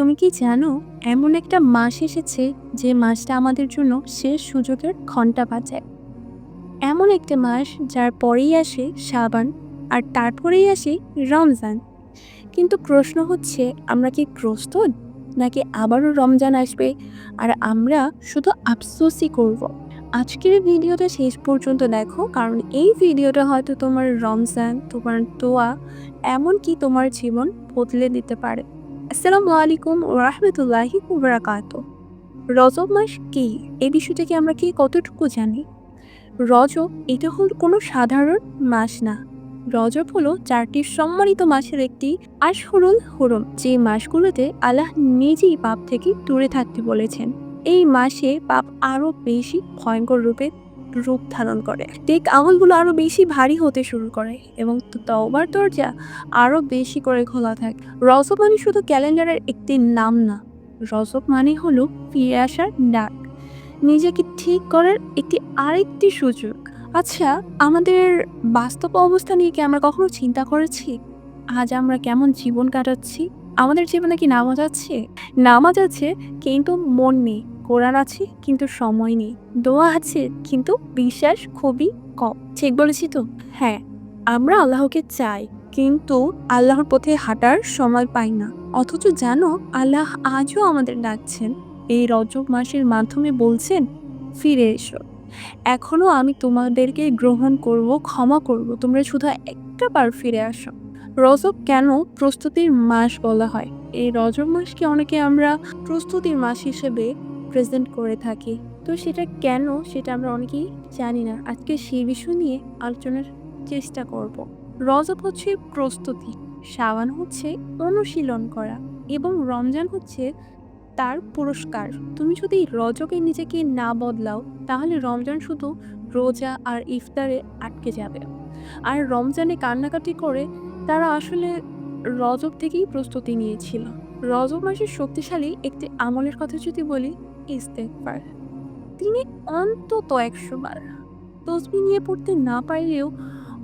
তুমি কি জানো, এমন একটা মাস এসেছে যে মাসটা আমাদের জন্য শেষ সুযোগের ঘণ্টা বাজায়। এমন একটা মাস যার পরেই আসে সাবান আর তারপরেই আসে রমজান। কিন্তু প্রশ্ন হচ্ছে, আমরা কি প্রস্তুত? নাকি আবারও রমজান আসবে? আর আমরা শুধু আফসোসই করব। আজকের ভিডিওটা শেষ পর্যন্ত দেখো, কারণ এই ভিডিওটা হয়তো তোমার রমজান, তোমার দোয়া, এমনকি তোমার জীবন বদলে দিতে পারে। আসসালামু আলাইকুম রহমতুল্লাহি বারাকাত রজব মাস কি? এই বিষয়টাকে আমরা কি কতটুকু জানি? রজব, এটা হল কোনো সাধারণ মাস না। রজব হলো চারটি সম্মানিত মাসের একটি আশহুরুল হুরম, যে মাসগুলোতে আল্লাহ নিজেই পাপ থেকে দূরে থাকতে বলেছেন। এই মাসে পাপ আরও বেশি ভয়ঙ্কর রূপে রূপ ধারণ করে। ঠিক আমলগুলো আরও বেশি ভারী হতে শুরু করে এবং তওবার দরজা আরও বেশি করে খোলা থাকে। রজব মানে শুধু ক্যালেন্ডারের একটি নাম না, রজব মানে হলো ফিরে আসার ডাক। নিজেকে ঠিক করার একটি আরেকটি সুযোগ। আচ্ছা আমাদের বাস্তব অবস্থা নিয়ে কি আমরা কখনো চিন্তা করেছি? আজ আমরা কেমন জীবন কাটাচ্ছি? আমাদের জীবনে কি নামাজ আছে? নামাজ আছে, কিন্তু মন নেই। কোরআন আছে, কিন্তু সময় নেই। দোয়া আছে, কিন্তু বিশ্বাস খুবই কম। ঠিক বলেছি তো? হ্যাঁ আমরা আল্লাহকে চাই, কিন্তু আল্লাহর পথে হাঁটার সময় পাই না। অথচ জানো, আল্লাহ আজও আমাদের ডাকছেন। এই রজব মাসের মাধ্যমে বলছেন, ফিরে এসো। এখনও আমি তোমাদেরকে গ্রহণ করব, ক্ষমা করব। তোমরা শুধু একটা বার ফিরে আসো। রজব কেন প্রস্তুতির মাস বলা হয়? এই রজব মাসকে অনেকে আমরা প্রস্তুতির মাস হিসেবে প্রেজেন্ট করে থাকি। তো সেটা কেন সেটা আমরা অনেকেই জানি না। আজকে সেই বিষয় নিয়ে আলোচনার চেষ্টা করব। রজব হচ্ছে প্রস্তুতি সাবান হচ্ছে অনুশীলন করা এবং রমজান হচ্ছে তার পুরস্কার। তুমি যদি রজকে নিজেকে না বদলাও, তাহলে রমজান শুধু রোজা আর ইফতারে আটকে যাবে। আর রমজানে কান্নাকাটি করে তারা আসলে রজব থেকেই প্রস্তুতি নিয়েছিল। রজব মাসের শক্তিশালী একটি আমলের কথা যদি বলি ইস্তেকবার তিনি অন্তত একশো বার তসবি নিয়ে পড়তে না পারলেও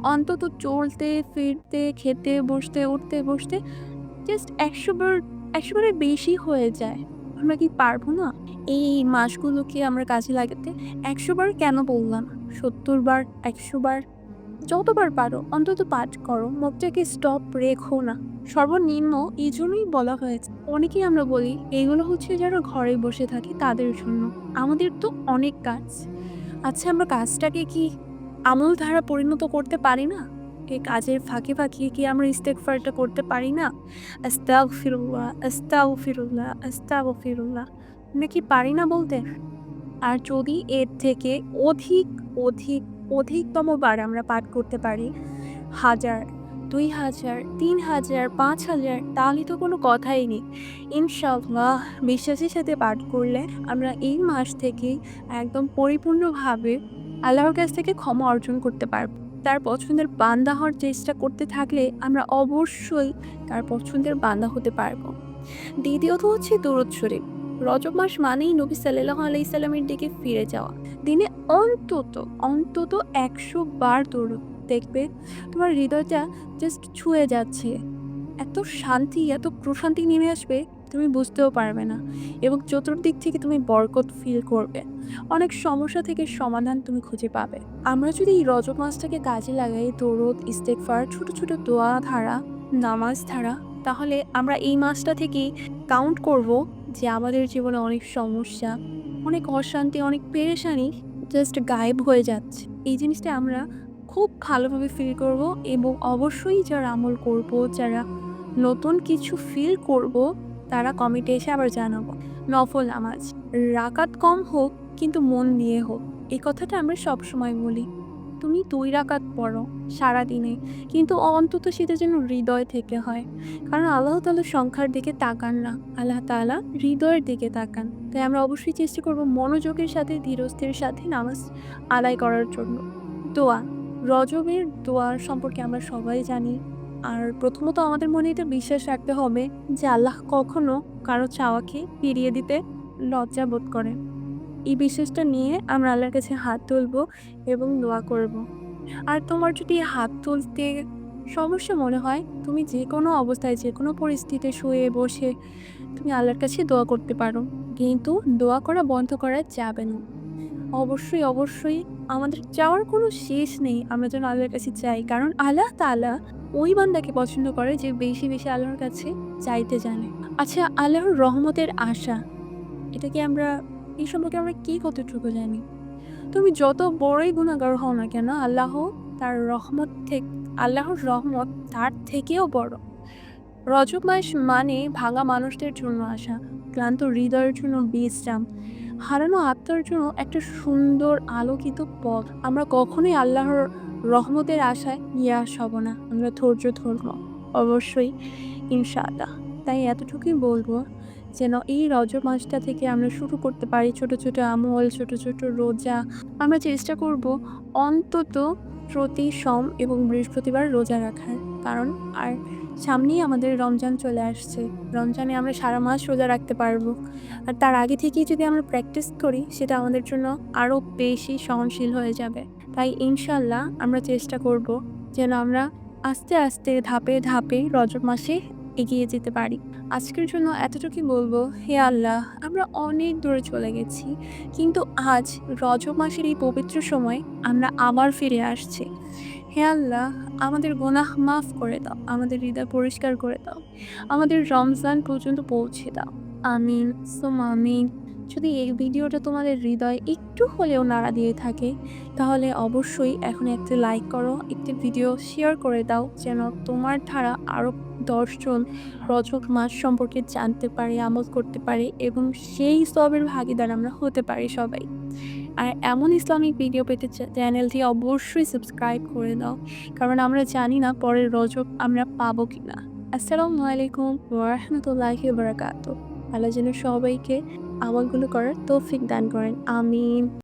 অন্তত চলতে, ফিরতে, খেতে, বসতে, উঠতে, বসতে জাস্ট একশো বার, একশো বারের বেশি হয়ে যায়। আমরা কি পারব না? এই মাসগুলোকে আমরা কাজে লাগাতে একশো বার কেন বললাম? সত্তর বার, একশো বার যতবার পারো, অন্তত পাঠ করো। মুখটাকে স্টপ রেখো না। সর্বনিম্ন এই জন্যই বলা হয়েছে, অনেকেই আমরা বলি, এগুলো হচ্ছে যারা ঘরে বসে থাকে তাদের জন্য। আমাদের তো অনেক কাজ। আচ্ছা আমরা কাজটাকে কি আমল ধারা পরিণত করতে পারি না? এই কাজের ফাঁকে ফাঁকে কি আমরা ইস্তেকফারটা করতে পারি না? আস্তাগ ফিরুল্লাহ আস্তাগ ফিরুল্লাহ আস্তাগ ফিরুল্লাহ নাকি পারি না বলতে? আর যদি এর থেকে অধিক অধিক অধিকতম বার আমরা পাঠ করতে পারি। হাজার, দুই হাজার, তিন হাজার, পাঁচ হাজার, তাহলে তো কোনো কথাই নেই। ইনশাল্লাহ বিশ্বাসের সাথে পাঠ করলে আমরা এই মাস থেকেই একদম পরিপূর্ণভাবে আল্লাহর কাছ থেকে ক্ষমা অর্জন করতে পারব। তার পছন্দের বান্দা হওয়ার চেষ্টা করতে থাকলে আমরা অবশ্যই তার পছন্দের বান্দা হতে পারব। দ্বিতীয়ত হচ্ছে দূরত শরীফ। রজব মাস মানেই নবী সাল্লাহ আলাইসাল্লামের দিকে ফিরে যাওয়া। দিনে অন্তত অন্তত একশো বার দৌড় দেখবে, তোমার হৃদয়টা জাস্ট ছুঁয়ে যাচ্ছে। এত শান্তি, এত প্রশান্তি নেমে আসবে, তুমি বুঝতেও পারবে না। এবং চতুর্দিক থেকে তুমি বরকত ফিল করবে। অনেক সমস্যা থেকে সমাধান তুমি খুঁজে পাবে। আমরা যদি এই রজব মাসটাকে কাজে লাগাই দৌড়ত ইস্তেকফার ছোট ছোট দোয়া ধারা, নামাজ ধারা, তাহলে আমরা এই মাসটা থেকেই কাউন্ট করব যে আমাদের জীবনে অনেক সমস্যা, অনেক অশান্তি, অনেক পেরেশানি জাস্ট গায়েব হয়ে যাচ্ছে। এই জিনিসটা আমরা খুব ভালোভাবে ফিল করব এবং অবশ্যই যারা আমল করব, যারা নতুন কিছু ফিল করব, তারা কমিটে এসে আবার জানাব। নফল নামাজ, রাকাত কম হোক, কিন্তু মন দিয়ে হোক। এই কথাটা আমরা সবসময় বলি। তুমি দুই রাকাত পড়ো সারাদিনে। কিন্তু অন্তত সেটা যেন হৃদয় থেকে হয়। কারণ আল্লাহ তালা সংখ্যার দিকে তাকান না। আল্লাহ তালা হৃদয়ের দিকে তাকান। তাই আমরা অবশ্যই চেষ্টা করব মনোযোগের সাথে, ধীরস্থির সাথে নামাজ আদায় করার জন্য। দোয়া, রজবের দোয়ার সম্পর্কে আমরা সবাই জানি। আর প্রথমত আমাদের মনে এটা বিশ্বাস রাখতে হবে যে আল্লাহ কখনো কারও চাওয়াকে ফিরিয়ে দিতে লজ্জা বোধ করেন। এই বিশ্বাসটা নিয়ে আমরা আল্লাহর কাছে হাত তুলবো এবং দোয়া করব। আর তোমার যদি হাত তুলতে সমস্যা মনে হয়, তুমি যে কোনো অবস্থায় যে কোনো পরিস্থিতিতে শুয়ে বসে তুমি আল্লাহর কাছে দোয়া করতে পারো। কিন্তু দোয়া করা বন্ধ করা যাবে না। অবশ্যই অবশ্যই আমাদের চাওয়ার কোনো শেষ নেই, আমরা যেন আল্লাহর কাছে চাই কারণ আল্লাহ তাআলা ওই বান্দাকে পছন্দ করে যে বেশি বেশি আল্লাহর কাছে চাইতে জানে। আচ্ছা আল্লাহর রহমতের আশা, এটা কি আমরা এই সম্পর্কে আমরা কী কতটুকু জানি? তুমি যত বড়ই গুণাগার হও না কেন, আল্লাহ তার রহমত থেকে, আল্লাহর রহমত তার থেকেও বড়। রজব মাস মানে ভাঙা মানুষদের জন্য আসা, ক্লান্ত হৃদয়ের জন্য বিশ্রাম, হারানো আত্মার জন্য একটা সুন্দর আলোকিত পথ। আমরা কখনোই আল্লাহর রহমতের আশায় নিরাশ হব না, আমরা ধৈর্য ধরব, অবশ্যই, ইনশাআল্লাহ। তাই এতটুকুই বলব। যেন এই রজব মাসটা থেকে আমরা শুরু করতে পারি ছোট ছোট আমল, ছোট ছোট রোজা। আমরা চেষ্টা করব অন্তত প্রতি সোম এবং বৃহস্পতিবার রোজা রাখার। কারণ আর সামনেই আমাদের রমজান চলে আসছে। রমজানে আমরা সারা মাস রোজা রাখতে পারব। আর তার আগে থেকেই যদি আমরা প্র্যাকটিস করি, সেটা আমাদের জন্য আরও বেশি সহনশীল হয়ে যাবে। তাই ইনশাল্লাহ আমরা চেষ্টা করব যেন আমরা আস্তে আস্তে ধাপে ধাপে রজব মাসে এগিয়ে যেতে পারি। আজকের জন্য এতটুকুই বলব, হে আল্লাহ, আমরা অনেক দূরে চলে গেছি, কিন্তু আজ রজ মাসের এই পবিত্র সময় আমরা আবার ফিরে আসছি। হে আল্লাহ, আমাদের গোনাহ মাফ করে দাও, আমাদের হৃদয় পরিষ্কার করে দাও, আমাদের রমজান পর্যন্ত পৌঁছে দাও। আমিন সোম আমিন। যদি এই ভিডিওটা তোমাদের হৃদয় একটু হলেও নাড়া দিয়ে থাকে, তাহলে অবশ্যই এখন একটি লাইক করো, একটি ভিডিও শেয়ার করে দাও, যেন তোমার ধারা আরও দশজন রজক মাস সম্পর্কে জানতে পারে, আমল করতে পারে এবং সেই সবের ভাগিদার আমরা হতে পারি সবাই। আর এমন ইসলামিক ভিডিও পেতে চ্যানেলটি অবশ্যই সাবস্ক্রাইব করে দাও কারণ আমরা জানি না পরের রজব আমরা পাবো কি না আসসালামু আলাইকুম ওরহমতুল্লাহি বারাকাতু আল্লাহ যেন সবাইকে আমলগুলো করার তৌফিক দান করেন, আমিন।